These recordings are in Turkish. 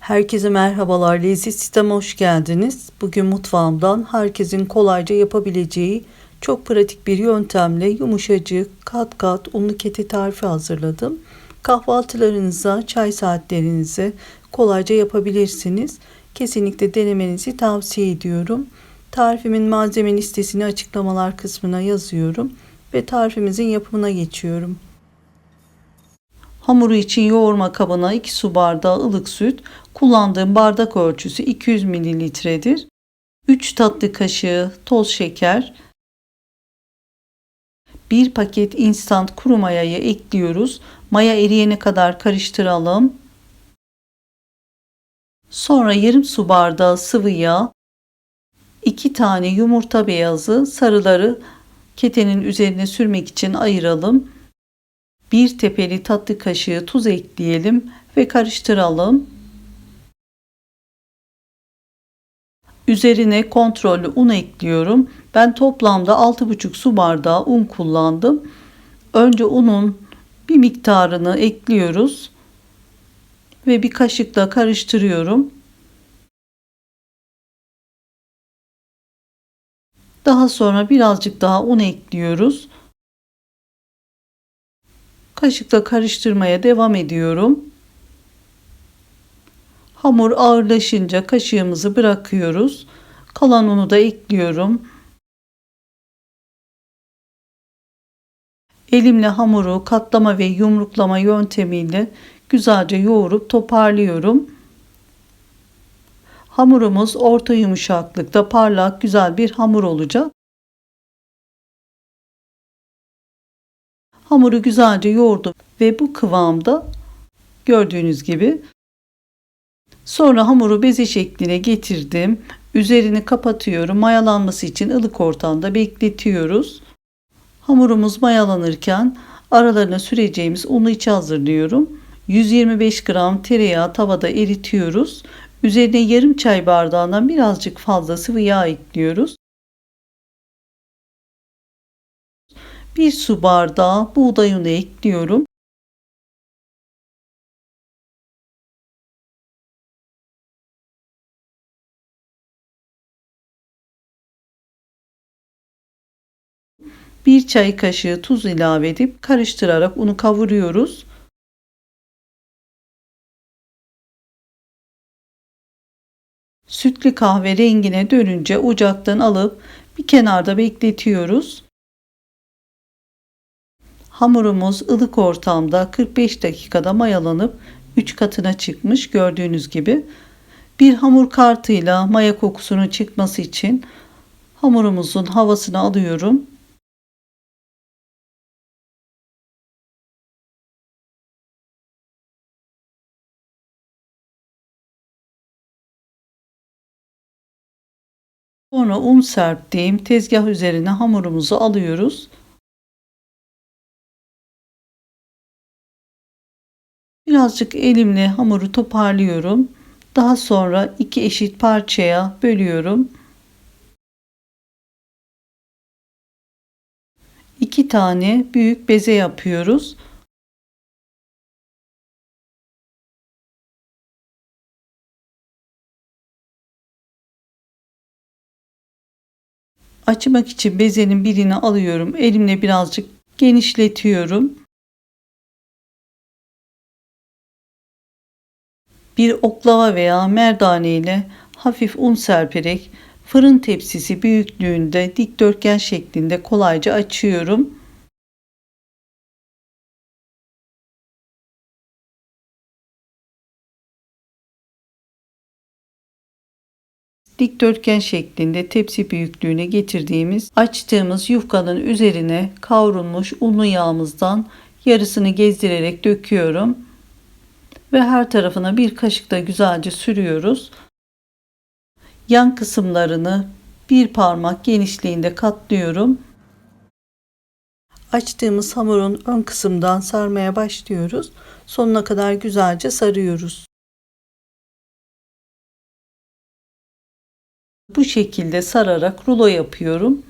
Herkese merhabalar. Lezzet Sistem'e hoş geldiniz. Bugün mutfağımdan herkesin kolayca yapabileceği çok pratik bir yöntemle yumuşacık kat kat unlu kete tarifi hazırladım. Kahvaltılarınıza, çay saatlerinize kolayca yapabilirsiniz. Kesinlikle denemenizi tavsiye ediyorum. Tarifimin malzeme listesini açıklamalar kısmına yazıyorum ve tarifimizin yapımına geçiyorum. Hamuru için yoğurma kabına 2 su bardağı ılık süt, kullandığım bardak ölçüsü 200 mililitredir. 3 tatlı kaşığı toz şeker, 1 paket instant kuru mayayı ekliyoruz. Maya eriyene kadar karıştıralım. Sonra yarım su bardağı sıvı yağ, 2 tane yumurta beyazı, sarıları ketenin üzerine sürmek için ayıralım. Bir tepeli tatlı kaşığı tuz ekleyelim ve karıştıralım. Üzerine kontrollü un ekliyorum. Ben toplamda 6,5 su bardağı un kullandım. Önce unun bir miktarını ekliyoruz ve bir kaşıkla karıştırıyorum. Daha sonra birazcık daha un ekliyoruz. Kaşıkla karıştırmaya devam ediyorum. Hamur ağırlaşınca kaşığımızı bırakıyoruz. Kalan unu da ekliyorum. Elimle hamuru katlama ve yumruklama yöntemiyle güzelce yoğurup toparlıyorum. Hamurumuz orta yumuşaklıkta parlak güzel bir hamur olacak. Hamuru güzelce yoğurdum ve bu kıvamda gördüğünüz gibi sonra hamuru beze şekline getirdim. Üzerini kapatıyorum. Mayalanması için ılık ortamda bekletiyoruz. Hamurumuz mayalanırken aralarına süreceğimiz unu içe hazırlıyorum. 125 gram tereyağı tavada eritiyoruz. Üzerine yarım çay bardağından birazcık fazla sıvı yağ ekliyoruz. Bir su bardağı buğday unu ekliyorum. Bir çay kaşığı tuz ilave edip karıştırarak unu kavuruyoruz. Sütlü kahve rengine dönünce ocaktan alıp bir kenarda bekletiyoruz. Hamurumuz ılık ortamda 45 dakikada mayalanıp 3 katına çıkmış gördüğünüz gibi. Bir hamur kartıyla maya kokusunun çıkması için hamurumuzun havasını alıyorum. Sonra un serptiğim tezgah üzerine hamurumuzu alıyoruz. Birazcık elimle hamuru toparlıyorum. Daha sonra iki eşit parçaya bölüyorum. İki tane büyük beze yapıyoruz. Açmak için bezenin birini alıyorum. Elimle birazcık genişletiyorum. Bir oklava veya merdane ile hafif un serperek fırın tepsisi büyüklüğünde dikdörtgen şeklinde kolayca açıyorum. dikdörtgen şeklinde tepsi büyüklüğüne getirdiğimiz açtığımız yufkanın üzerine kavrulmuş unlu yağımızdan yarısını gezdirerek döküyorum ve her tarafına bir kaşık da güzelce sürüyoruz. Yan kısımlarını bir parmak genişliğinde katlıyorum. Açtığımız hamurun ön kısımdan sarmaya başlıyoruz. Sonuna kadar güzelce sarıyoruz. Bu şekilde sararak rulo yapıyorum.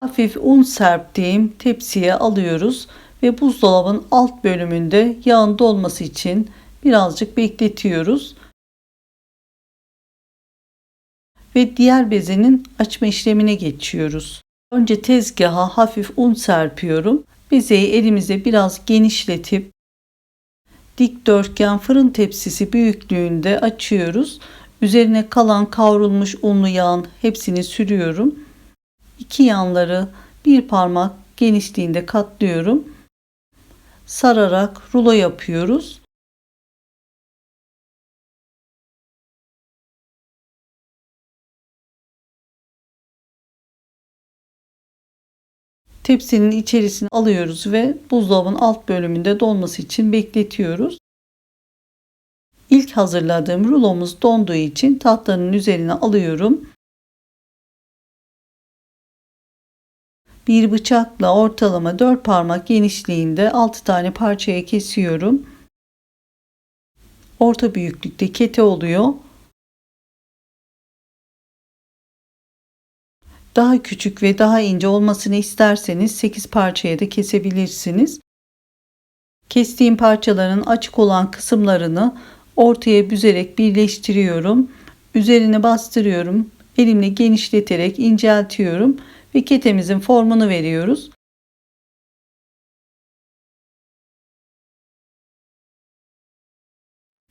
Hafif un serptiğim tepsiye alıyoruz ve buzdolabın alt bölümünde yağın dolması için birazcık bekletiyoruz. ve diğer bezenin açma işlemine geçiyoruz. Önce tezgaha hafif un serpiyorum. Bezeyi elimize biraz genişletip dikdörtgen fırın tepsisi büyüklüğünde açıyoruz. Üzerine kalan kavrulmuş unlu yağın hepsini sürüyorum. İki yanları bir parmak genişliğinde katlıyorum. Sararak rulo yapıyoruz. Tepsinin içerisine alıyoruz ve buzdolabının alt bölümünde donması için bekletiyoruz. İlk hazırladığım rulomuz donduğu için tahtanın üzerine alıyorum. Bir bıçakla ortalama 4 parmak genişliğinde 6 tane parçaya kesiyorum. Orta büyüklükte kete oluyor. Daha küçük ve daha ince olmasını isterseniz 8 parçaya da kesebilirsiniz. Kestiğim parçaların açık olan kısımlarını ortaya büzerek birleştiriyorum. Üzerine bastırıyorum. Elimle genişleterek inceltiyorum ve ketemizin formunu veriyoruz.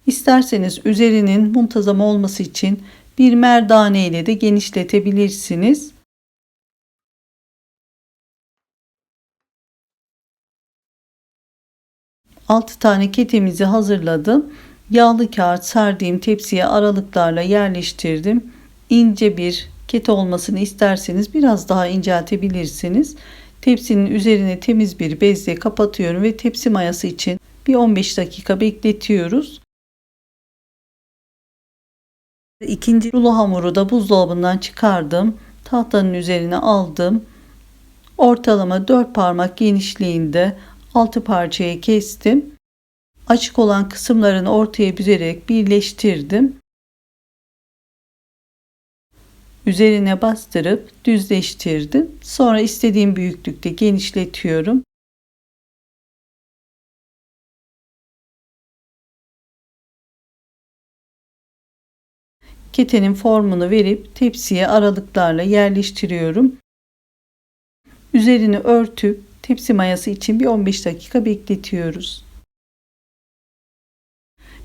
İsterseniz üzerinin muntazam olması için bir merdane ile de genişletebilirsiniz. 6 tane ketemizi hazırladım. Yağlı kağıt serdiğim tepsiye aralıklarla yerleştirdim. İnce bir kete olmasını isterseniz biraz daha inceltebilirsiniz. Tepsinin üzerine temiz bir bezle kapatıyorum ve tepsi mayası için bir 15 dakika bekletiyoruz. İkinci rulo hamuru da buzdolabından çıkardım. Tahtanın üzerine aldım. Ortalama 4 parmak genişliğinde 6 parçaya kestim. Açık olan kısımlarını ortaya büzerek birleştirdim. Üzerine bastırıp düzleştirdim. Sonra istediğim büyüklükte genişletiyorum. Ketenin formunu verip tepsiye aralıklarla yerleştiriyorum. Üzerini örtüp Tepsi mayası için bir 15 dakika bekletiyoruz.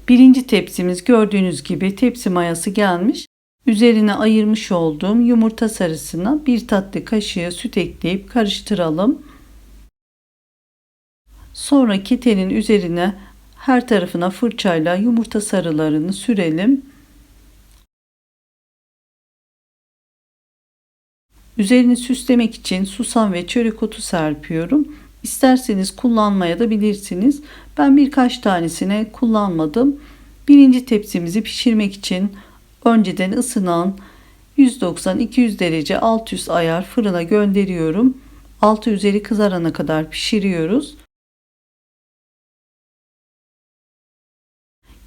Birinci tepsimiz gördüğünüz gibi tepsi mayası gelmiş. Üzerine ayırmış olduğum yumurta sarısına bir tatlı kaşığı süt ekleyip karıştıralım. Sonra ketenin üzerine her tarafına fırçayla yumurta sarılarını sürelim. Üzerini süslemek için susam ve çörek otu serpiyorum. İsterseniz kullanmaya da bilirsiniz. Ben birkaç tanesine kullanmadım. Birinci tepsimizi pişirmek için önceden ısınan 190-200 derece alt üst ayar fırına gönderiyorum. Altı üzeri kızarana kadar pişiriyoruz.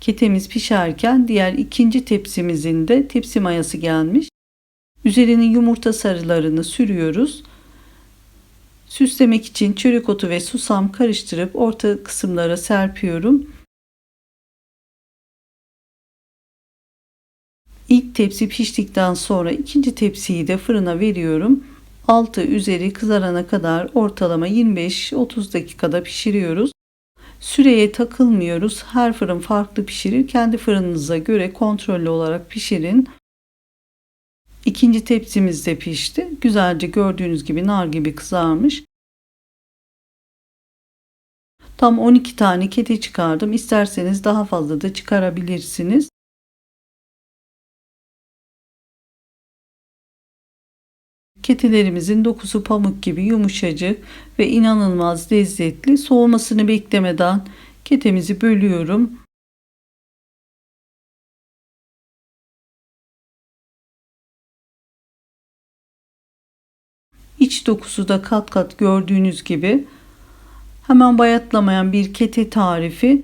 Ketemiz pişerken diğer ikinci tepsimizin de tepsi mayası gelmiş. Üzerine yumurta sarılarını sürüyoruz. Süslemek için çörek otu ve susam karıştırıp orta kısımlara serpiyorum. İlk tepsi piştikten sonra ikinci tepsiyi de fırına veriyorum. Altı üzeri kızarana kadar ortalama 25-30 dakikada pişiriyoruz. Süreye takılmıyoruz. Her fırın farklı pişirir. Kendi fırınınıza göre kontrollü olarak pişirin. İkinci tepsimiz de pişti. Güzelce gördüğünüz gibi nar gibi kızarmış. Tam 12 tane kete çıkardım. İsterseniz daha fazla da çıkarabilirsiniz. Ketelerimizin dokusu pamuk gibi yumuşacık ve inanılmaz lezzetli. Soğumasını beklemeden ketemizi bölüyorum. İç dokusu da kat kat gördüğünüz gibi hemen bayatlamayan bir kete tarifi.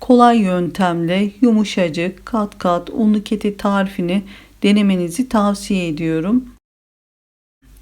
Kolay yöntemle yumuşacık kat kat unlu kete tarifini denemenizi tavsiye ediyorum.